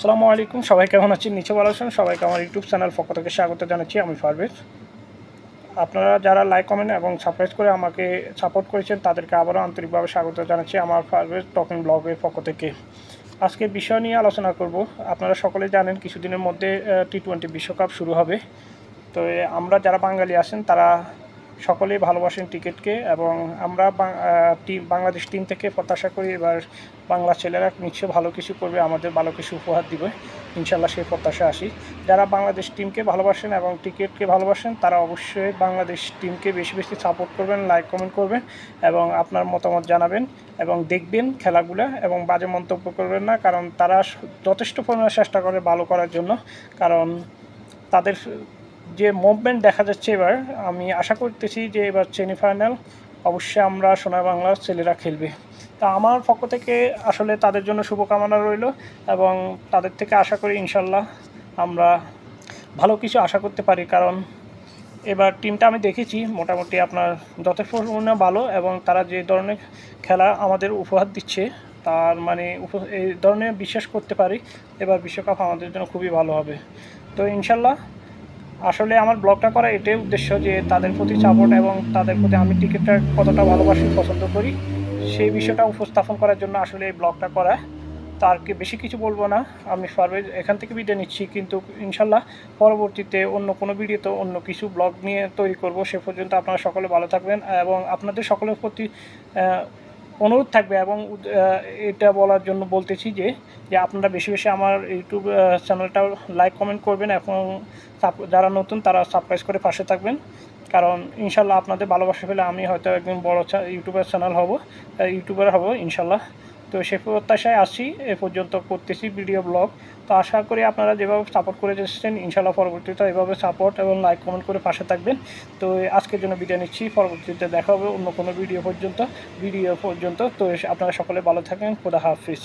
আসসালামু আলাইকুম, সবাই কেমন আছেন? নিচে ভালো আছেন? সবাইকে আমার ইউটিউব চ্যানেল পক্ষ থেকে স্বাগত জানাচ্ছি, আমি পারভেজ আপনারা যারা লাইক, কমেন্ট এবং সাবস্ক্রাইব করে আমাকে সাপোর্ট করেছেন, তাদেরকে আবারও আন্তরিকভাবে স্বাগত জানাচ্ছি আমার পারভেজ টকিং ব্লগের পক্ষ থেকে। আজকে বিষয় নিয়ে আলোচনা করব। আপনারা সকলে জানেন কিছুদিনের মধ্যে টি টোয়েন্টি বিশ্বকাপ শুরু হবে। তো আমরা যারা বাঙালি আছেন, তারা সকলেই ভালোবাসেন ক্রিকেটকে এবং আমরা বাংলাদেশ টিম থেকে প্রত্যাশা করি এবার বাংলা ছেলেরা নিশ্চয়ই ভালো কিছু করবে, আমাদের ভালো কিছু উপহার দিবে। ইনশাল্লাহ সেই প্রত্যাশা আসি। যারা বাংলাদেশ টিমকে ভালোবাসেন এবং ক্রিকেটকে ভালোবাসেন, তারা অবশ্যই বাংলাদেশ টিমকে বেশি বেশি সাপোর্ট করবেন লাইক কমেন্ট করবেন এবং আপনার মতামত জানাবেন এবং দেখবেন খেলাগুলো এবং বাজে মন্তব্য করবেন না, কারণ তারা যথেষ্ট পরিমাণে চেষ্টা করে ভালো করার জন্য। কারণ তাদের যে মুভমেন্ট দেখা যাচ্ছে এবার, আমি আশা করতেছি যে এবার সেমিফাইনাল অবশ্যই আমরা সোনার বাংলার ছেলেরা খেলবে। তা আমার পক্ষ থেকে আসলে তাদের জন্য শুভকামনা রইল এবং তাদের থেকে আশা করি ইনশাল্লাহ আমরা ভালো কিছু আশা করতে পারি, কারণ এবার টিমটা আমি দেখেছি মোটামুটি আপনার যথেষ্ট পরিমাণে ভালো এবং তারা যে ধরনের খেলা আমাদের উপহার দিচ্ছে, তার মানে এই ধরনের বিশ্বাস করতে পারি, এবার বিশ্বকাপ আমাদের জন্য খুবই ভালো হবে। তো ইনশাল্লাহ আসলে আমার ব্লগটা করা এটাই উদ্দেশ্য যে তাদের প্রতি সাপোর্ট এবং তাদের প্রতি আমি টিকিটটা কতটা ভালোবাসি, পছন্দ করি, সেই বিষয়টা উপস্থাপন করার জন্য আসলে এই ব্লগটা করা। তার কি বেশি কিছু বলব না, আমি পারভেজ এখান থেকে বিদায় নিচ্ছি। কিন্তু ইনশাল্লাহ পরবর্তীতে অন্য কোনো ভিডিওতে অন্য কিছু ব্লগ নিয়ে তৈরি করব। সে পর্যন্ত আপনারা সকলে ভালো থাকবেন এবং আপনাদের সকলের প্রতি অনুরোধ থাকবে এবং এটা বলার জন্য বলতেছি যে যে আপনারা বেশি বেশি আমার ইউটিউব চ্যানেলটা লাইক, কমেন্ট করবেন এবং যারা নতুন তারা সাবস্ক্রাইব করে পাশে থাকবেন। কারণ ইনশাল্লাহ আপনাদের ভালোবাসা পেলে আমি হয়তো একদিন বড় ইউটিউবার চ্যানেল হব ইউটিউবার হব ইনশাল্লাহ। তো সে প্রত্যাশায় আসছি এ পর্যন্ত করতেছি ভিডিও ব্লগ। তো আশা করি আপনারা যেভাবে সাপোর্ট করে এসেছেন ইনশাল্লাহ পরবর্তীতে এভাবে সাপোর্ট এবং লাইক কমেন্ট করে পাশে থাকবেন। তো আজকের জন্য বিদায় নিচ্ছি, পরবর্তীতে দেখা হবে অন্য কোনো ভিডিও পর্যন্ত ভিডিও পর্যন্ত। তো আপনারা সকলে ভালো থাকেন, খোদা হাফিজ।